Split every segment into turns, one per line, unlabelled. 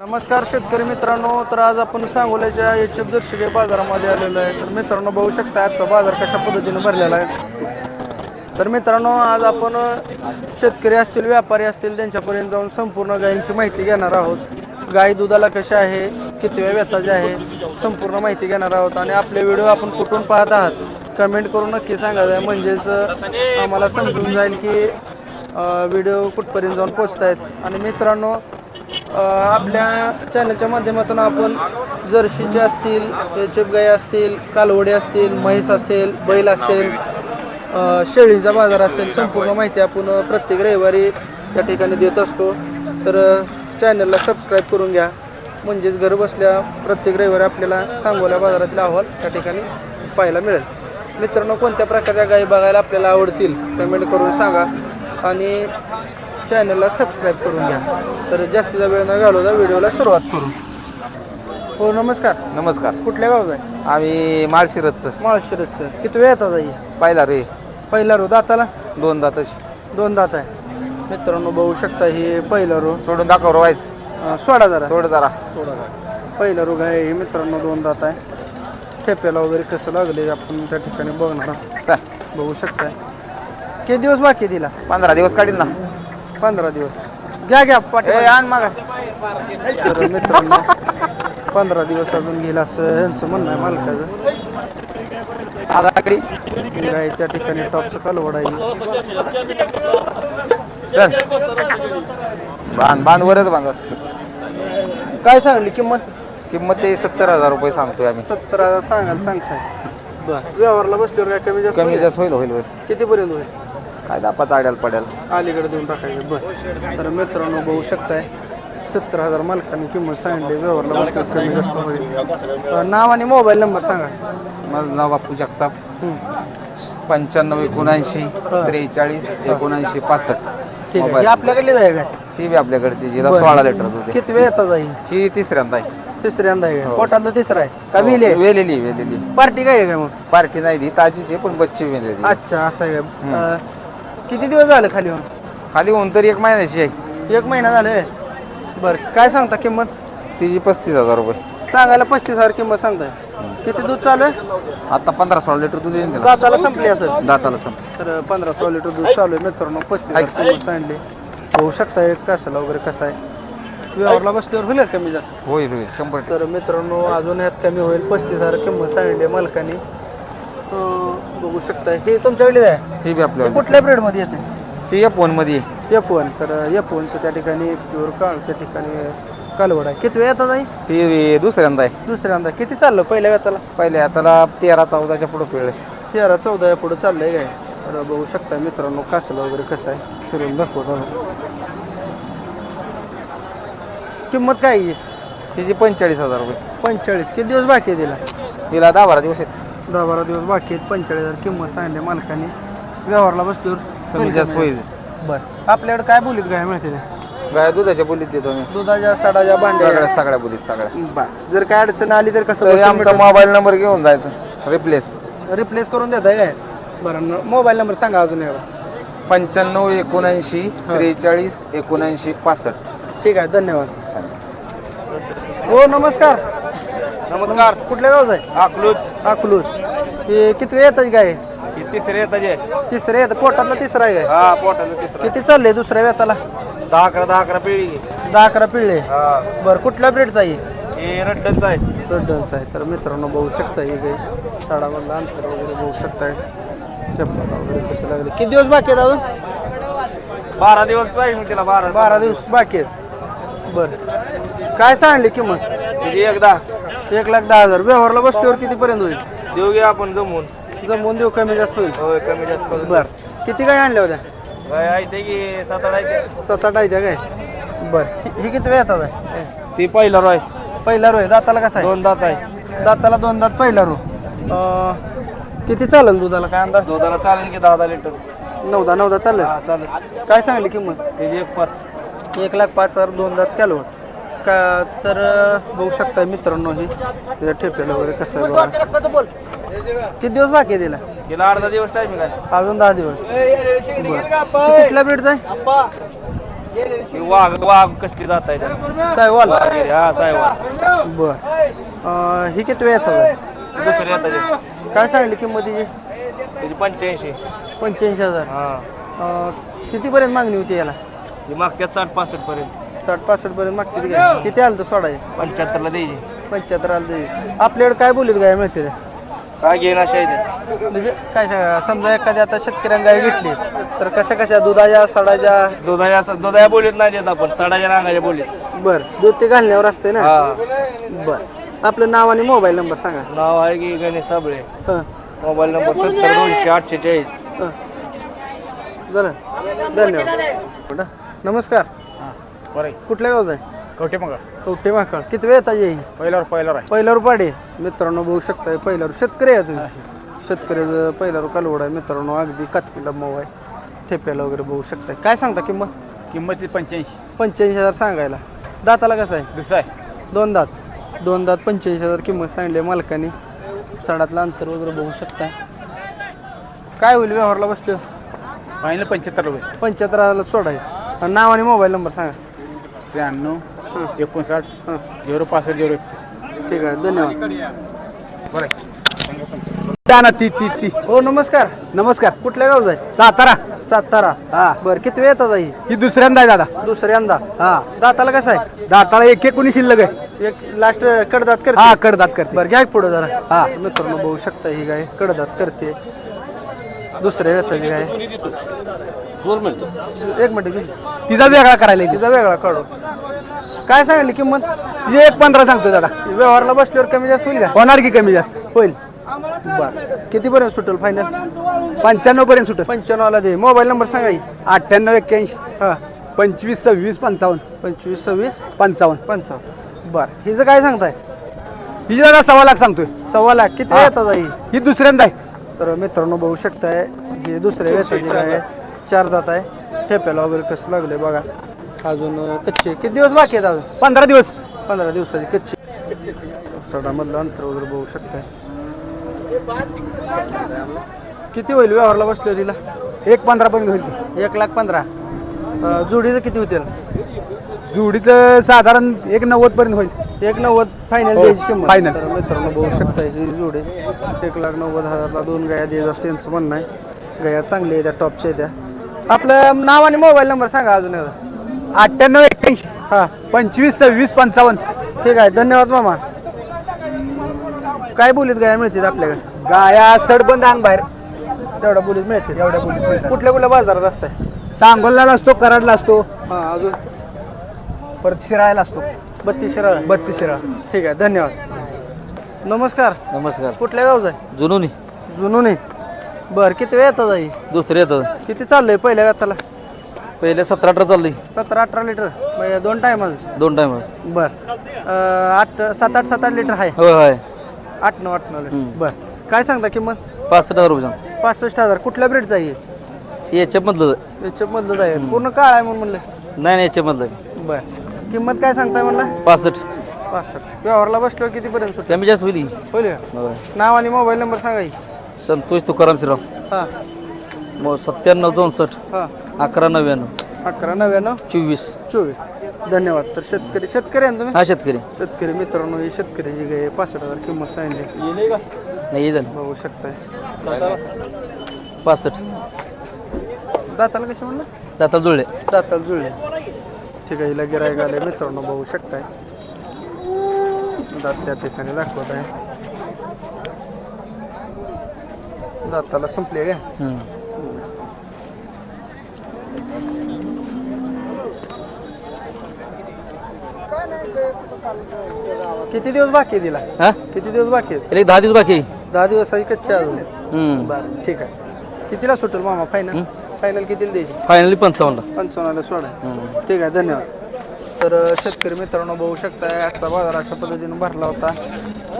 नमस्कार शेतकरी मित्रांनो तर आज आपण सांगोल्याच्या एच एफ दर्शके बाजारामध्ये आलेलो आहे. तर मित्रांनो बघू शकता आजचा बाजार कशा पद्धतीने भरलेला आहे. तर मित्रांनो आज आपण शेतकरी असतील व्यापारी असतील त्यांच्यापर्यंत जाऊन संपूर्ण गायींची माहिती घेणार आहोत. गाय दुधाला कशा आहे किती वेळ व्यथाचे आहे संपूर्ण माहिती घेणार आहोत. आणि आपले व्हिडिओ आपण कुठून पाहत आहात कमेंट करून नक्की सांगायचं म्हणजेच आम्हाला समजून जाईल की व्हिडिओ कुठपर्यंत जाऊन पोचत आहेत आणि मित्रांनो आपल्या चॅनलच्या माध्यमातून आपण जर्शीचे असतील एचएफ गाई असतील कालवडे असतील म्हैस असेल बैल असेल शेळीचा बाजार असेल संपूर्ण माहिती आपण प्रत्येक रविवारी त्या ठिकाणी देत असतो. तर चॅनलला सबस्क्राईब करून घ्या. म्हणजेच घर बसल्या प्रत्येक रविवारी आपल्याला सांगोल्या बाजारातला अहवाल त्या ठिकाणी पाहायला मिळेल. मित्रांनो कोणत्या प्रकारच्या गायी बघायला आपल्याला आवडतील? कमेंट करून सांगा. आणि चॅनलला सबस्क्राईब करून घ्या. तर जास्तीचा वेळ न घालवता व्हिडिओला सुरुवात करू. हो नमस्कार.
नमस्कार.
कुठल्या गावचा आहे?
आम्ही माळशिरसचं.
माळशिरसचं. किती वेळ येतात आई?
पाहिला रे.
पहिला रो दाताला?
दोन दातच.
दोन दात आहे. मित्रांनो बघू शकता हे पहिला रो.
सोडून दाखव
अं, सोडा जरा.
सोड जरा.
सोडा पहिला रोग आहे? हे मित्रांनो दोन दात आहे. ठेप्याला वगैरे कसं लागले आपण त्या ठिकाणी बघणार आहोत.
चल.
बघू शकताय. किती दिवस बाकी तिला?
पंधरा दिवस काढील ना.
पंधरा दिवस. घ्या घ्या पाठी
आण मग.
तर मित्रांनो पंधरा दिवस अजून गेला असं यांचं म्हणणं आहे मालकाचं. गाय त्या ठिकाणी टॉपचं कालवड आहे.
चल. बांध बांध वरच बांध
काय सांगली किंमत?
किंमत ते सत्तर हजार रुपये सांगतोय आम्ही.
सत्तर हजार सांगायला सांगताय. व्यवहारला बसल्यावर काय कमी जास्त
कमी
होईल?
जास्त होईल होईल होईल.
कितीपर्यंत होईल?
काय दापाच आड्याला पडेल.
अलीकडे देऊन टाकायचं. बरं. तर मित्रांनो बघू शकताय सत्तर हजार मालकाने किंमत सांगितली व्यवहारला कमी जास्त होईल. नाव आणि मोबाईल नंबर सांगा.
माझं नाव बापू जगताप.
हं.
पंच्याण्णव एकोणऐंशी त्रेचाळीस एकोणऐंशी पासष्ट
ठीक आहे.
मोबाईल.
ही आपल्याकडली का
ती बी आपल्याकडची जिला सोळा लिटर दूध आहे.
किती वेळ येतात जाईल?
ती तिसऱ्यांदा आहे.
तिसऱ्यांदा आहे. का? पोटातलं तिसरं आहे. का विले आहे?
वेलेली वेलेली
पार्टी काय आहे का मग?
पार्टी नाही ती ताजीची आहे, पण बच्ची वेलेली
अच्छा असं आहे? अं, किती दिवस झाले खाली होऊन?
खाली होऊन तरी एक महिन्याची आहे.
एक महिना झाले बरं काय सांगता किंमत?
तिची पस्तीस हजार रुपये.
सांगायला पस्तीस हजार किंमत सांगताय. किती दूध चालू आहे?
आता पंधरा सोळा लिटर दूध येईल त्याला.
दाताला संपली असेल?
दाताला सम
तर पंधरा सोळा लिटर दूध चालू आहे मित्रांनो. पस्तीस हजार किंमत सांगली. होऊ शकता एक कसाला वगैरे कसा आहे? व्यवहारला बसल्यावर होईल कमी जास्त?
होईल होईल. शंभर टक्के.
तर मित्रांनो अजून ह्यात कमी होईल. पस्तीस हजार किंमत सांगितली आहे मालकाने. बघू शकता. हे तुमच्याकडे आहे?
ही बी आपल्या
हे कुठल्या ब्रेडमध्ये येते?
ती या फोनमध्ये
एफ वन तर एफ वनचं त्या ठिकाणी प्युअर काळ त्या ठिकाणी कालवड आहे. किती वेळ येतात आई?
ती दुसऱ्यांदा आहे.
दुसऱ्यांदा. किती चाललं पहिल्या वेताला?
पहिले आता तेरा चौदाच्या पुढे पिळले
तेरा चौदा या पुढे चाललंय काय? तर बघू शकता मित्रांनो कासला वगैरे कसं आहे. फिरून दाखवतो. किंमत काय आहे?
तिची पंचेचाळीस हजार रुपये.
पंचेचाळीस. किती दिवस बाकी आहे तिला?
तिला दहा बारा दिवस आहेत.
दहा बारा दिवस बाकी आहेत. पंचेचाळीस हजार किंमत सांगितली मालकाने. व्यवहारला बसल्यावर
कमी जास्त. होईल
बरं. आपल्याकडे काय बोलीत काय माहिती नाही
गाय दुधाच्या बोलीत देतो मी.
दुधाच्या साडाच्या भांड्या
सगळ्या सगळ्या बोलीत सगळ्या.
बरं. जर काय अडचण आली तर कसं
तरी आमचा मोबाईल नंबर घेऊन जायचं. रिप्लेस
रिप्लेस करून देताय काय? बरं मोबाईल नंबर सांगा अजून एकदा.
पंच्याण्णव एकोणऐंशी त्रेचाळीस एकोणऐंशी पासष्ट.
ठीक आहे धन्यवाद. हो नमस्कार.
नमस्कार.
कुठल्या गावचा आहे?
अकलूज.
अकलूज. हे किती वेळ येतात काय
तिसरे येतात
तिसरे येतं पोटातला तिसरा आहे काय
हा पोटाला तिसरा.
किती चालले दुसऱ्या वेताला
दहा अकरा दहा अकरा पिळी
दहा अकरा पिळले
हा.
बरं कुठल्या ब्रेडचा आहे?
हे रड्डनचं आहे.
रड्डन्स आहे. तर मित्रांनो बघू शकता हे काही साडामधलं अंतर वगैरे बघू शकताय चप्पल वगैरे कसं लागले. किती दिवस बाकी आहेत अजून?
बारा दिवस तिला बारा.
बारा दिवस बाकी आहेत. बरं. काय सांगली किंमत?
म्हणजे एकदा
एक लाख दहा हजार. व्यवहारला बसल्यावर कितीपर्यंत होईल?
देऊ घ्या आपण जमून.
जमवून देऊ कमी जास्त होईल.
होय कमी जास्त करून.
बरं. किती काय आणल्या होत्या?
काय आहे ते की सात आठ आहे
सात आठ आहे त्या काय बरं. ही- किती वेळ येतात आहे
ती पहिला रॉय.
पहिला रो आहे दाताला कसा आहे?
दोन दात आहे.
दाताला दोन दात पहिला रो अं, किती चालेल दुधाला? काय अंदाज?
दुधाला चालेल की दहा दहा लिटर.
नऊदा नऊदा चालेल?
हा चालेल.
काय सांगली किंमत?
त्याची एक पाच.
एक लाख पाच हजार दोन दात कॅलवट. का तर बघू शकता मित्रांनो हे त्याच्या ठेप्याला वगैरे कसं आहे बघा. किती दिवस बाकी आहे तिला?
तिला अर्धा दिवस टाइम काय
अजून दहा दिवस. बरं. कुठल्या ब्रेडचा आहे?
ही वाघ वाघ कसली जात आहे त्या.
सायवाल?
हा साहेब
बर. अं, ही किती वेळ येतात?
दुसरी येतात
काय सांगली किंमत तिची?
त्याची पंच्याऐंशी.
पंच्याऐंशी हजार.
हा.
अं, कितीपर्यंत मागणी होती याला?
ही मागच्यात साठ पासष्ट पर्यंत
साठ पासष्ट पर्यंत मागते ती काय? किती आलं तर सोडाय
पंच्याहत्तरला द्यायची
पंच्याहत्तर आलं तरी आपल्याकडे काय बोलीत गाय मिळते ते
काय घेईन अशा आहे.
म्हणजे काय सांगा, समजा एखाद्या आता शेतकऱ्यांनी गाय घेतली तर कशा कशा दुधाच्या सडाच्या?
दुधाच्या असं दुधाच्या बोलीत नाही देत आपण सडाच्या रांगाच्या बोलीत.
बर दूध ते घालण्यावर असते ना?
हा.
बर. आपलं नाव आणि मोबाईल नंबर सांगा.
नाव आहे की गणेश साबळे.
हं.
मोबाईल नंबर सत्तर दोनशे आठशे चाळीस.
हं. झालं धन्यवाद. कुठं? नमस्कार.
बरं.
कुठल्या गावचा आहे?
कवटे मग
कवटे माकळ किती वेळ येता येईल?
पहिल्यावर पहिल्यावर आहे.
पहिल्यावर पाडे. मित्रांनो बघू शकताय पहिल्यावर शेतकरी आहे तुम्ही. शेतकऱ्याचं पहिल्यावर कालवड आहे. मित्रांनो अगदी कातकीला मऊ आहे. ठेप्याला वगैरे बघू शकताय. काय सांगता किंमत?
किंमत पंच्याऐंशी.
पंच्याऐंशी हजार सांगायला. दाताला कसं आहे?
दुसरा आहे.
दोन दात. दोन दात पंच्याऐंशी हजार किंमत सांगली मालकाने. सडातलं अंतर वगैरे बघू शकताय. काय होईल व्यवहारला बसलो?
फायनल पंच्याहत्तर रुपये.
पंच्याहत्तर हजारला सोडाय आणि नाव आणि मोबाईल नंबर सांगा.
त्र्याण्णव एकोणसाठ झिरो पासष्ट झिरो एकतीस.
ठीक आहे धन्यवाद.
बरं
ना ती ती ती.
हो नमस्कार.
नमस्कार.
कुठल्या गावचा आहे?
सातारा.
सातारा.
हा.
बरं किती वेळ येतात ही
ही दुसऱ्यांदा आहे दादा.
दुसऱ्यांदा.
हा.
दाताला कसं आहे?
दाताला एक एक कोणी शिल्लक आहे.
एक लास्ट कडदात
हा
करते
कडदात करते.
बरं घ्या पुढे जरा.
हा.
मित्रांनो बघू शकता ही गाय. कडदात करते. दुसऱ्या वेताची गाय. एक मिनिट.
तिचा वेगळा करायला
तिचा वेगळा काढू. काय सांगितली किंमत?
तिचे एक पंधरा सांगतो दादा.
व्यवहारला बसल्यावर कमी जास्त होईल का?
होणार की कमी जास्त?
होईल. बर. कितीपर्यंत सुटेल फायनल
पंच्याण्णव पर्यंत सुट
पंच्याण्णवला दे. मोबाईल नंबर सांगा ही.
अठ्ठ्याण्णव एक्क्याऐंशी.
हा.
पंचवीस सव्वीस पंचावन्न.
पंचवीस सव्वीस
पंचावन्न.
पंचावन्न. बर. हिचं काय सांगताय?
तिचे दादा सव्वा लाख सांगतोय.
सव्वा लाख. किती
हा.
येतात ही
ही दुसऱ्यांदा आहे.
तर मित्रांनो बघू शकताय. हे दुसऱ्या वेताची आहे. चार दात आहे. ठेप्याला वगैरे कसं लागले बघा. अजून कच्चे. किती दिवस बाकी आहेत अजून?
पंधरा दिवस.
पंधरा दिवसाची कच्ची. सडामधलं अंतर वगैरे बघू शकताय. किती होईल व्यवहारला बसलो तिला
एक पंधरा पर्यंत होईल.
एक लाख पंधरा. जोडीचं किती होतील?
जुडीचं साधारण एक नव्वद पर्यंत होईल.
एक नव्वद फायनल
हो,
द्यायची किंमत. तर मित्रांनो बघू शकता ही जोडी. एक लाख नव्वद हजारला दोन गाया द्यायचा सेन्स म्हणणं आहे. गाया चांगल्या आहेत त्या टॉपच्या त्या. आपलं नाव आणि मोबाईल नंबर सांगा अजून एकदा.
अठ्ठ्याण्णव एक्क्याऐंशी.
हां.
पंचवीस सव्वीस पंचावन्न.
ठीक आहे धन्यवाद मामा. काय बोलीत गाया मिळतील आपल्याकडे?
गाया सडबंद अंग बाहेर.
तेवढ्या बोलीत मिळतील एवढ्या बोलीत कुठल्या कुठल्या बाजारात असताय?
सांगोलला असतो कराडला असतो.
हां अजून?
परत शिरायला असतो.
बत्तीस शिराळ.
बत्तीस शिराळ.
ठीक आहे धन्यवाद. नमस्कार.
नमस्कार.
कुठल्या गावचा आहे?
जुनून.
जुनून. आहे बरं किती वेळ येतात आई?
दुसरे येतं.
किती चाललंय पहिल्या व्यताला
पहिले सतरा अठरा चालली
सतरा अठरा लिटर. म्हणजे दोन टाइम
दोन टाइम
बर. अं, आठ सात आठ सात आठ लिटर आहे.
होय होय.
आठ नऊ आठ नऊ लिटर बर. काय सांगता किंमत?
पासष्ट हजार रुपये
पासष्ट हजार. कुठल्या ब्रेडचा आहे
याच्या मधलं.
याच्या मधलं आहे. पूर्ण काळ आहे म्हणून म्हणलं.
नाही नाही याच्या मधलं.
बर. किंमत काय सांगताय म्हणलं?
पासष्ट.
पासष्ट. व्यवहारला बसलो कितीपर्यंत सुट
कमी जास्त होईल.
होईल का?
होय.
नाव आणि मोबाईल नंबर सांगा की.
संतोष तुकाराम श्रीराम
हां.
मग सत्त्याण्णव चौसष्ट
हां.
अकरा नव्याण्णव.
अकरा नव्याण्णव.
चोवीस.
चोवीस. धन्यवाद. तर शेतकरी शेतकरी आहे ना तुम्ही?
हा शेतकरी.
शेतकरी मित्रांनो ही शेतकऱ्याची गाय पासष्ट हजार किंमत सांगितली.
नाही हे झालं.
बघू शकताय.
पासष्ट.
दाताला कसे म्हणलं?
दाता जुळले.
दाताला जुळले. ठीक आहे हिला गिरायक आले मित्रांनो बघू शकताय. दात त्या ठिकाणी दाखवत आहे. दाताला संपले
हम्म.
किती दिवस बाकी आहे तिला
हा
किती दिवस बाकी आहेत
एक दहा दिवस बाकी आहे.
दहा दिवस आहे कच्चे अजून
हम्म.
बरं ठीक आहे कितीला सुटेल मामा फायनल फायनल कितीला द्यायची
फायनली पंचावन्न
पंचावन्नला सोडा ठीक आहे धन्यवाद तर अ, शेतकरी मित्रांनो बघू शकताय आजचा बाजार अशा पद्धतीने भरला होता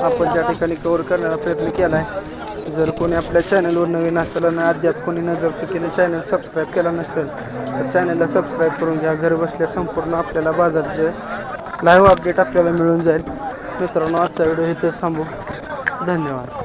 आपण त्या ठिकाणी कव्हर करण्याचा प्रयत्न केला आहे जर कोणी आपल्या चॅनलवर नवीन असेल आणि अद्याप कोणी नजर चुकीने चॅनल सबस्क्राईब केला नसेल तर चॅनलला सबस्क्राईब करून घ्या. घर बसल्या संपूर्ण आपल्याला बाजारचे लाईव्ह अपडेट आपल्याला मिळून जाईल. मित्रांनो आजचा व्हिडिओ इथेच थांबू. धन्यवाद.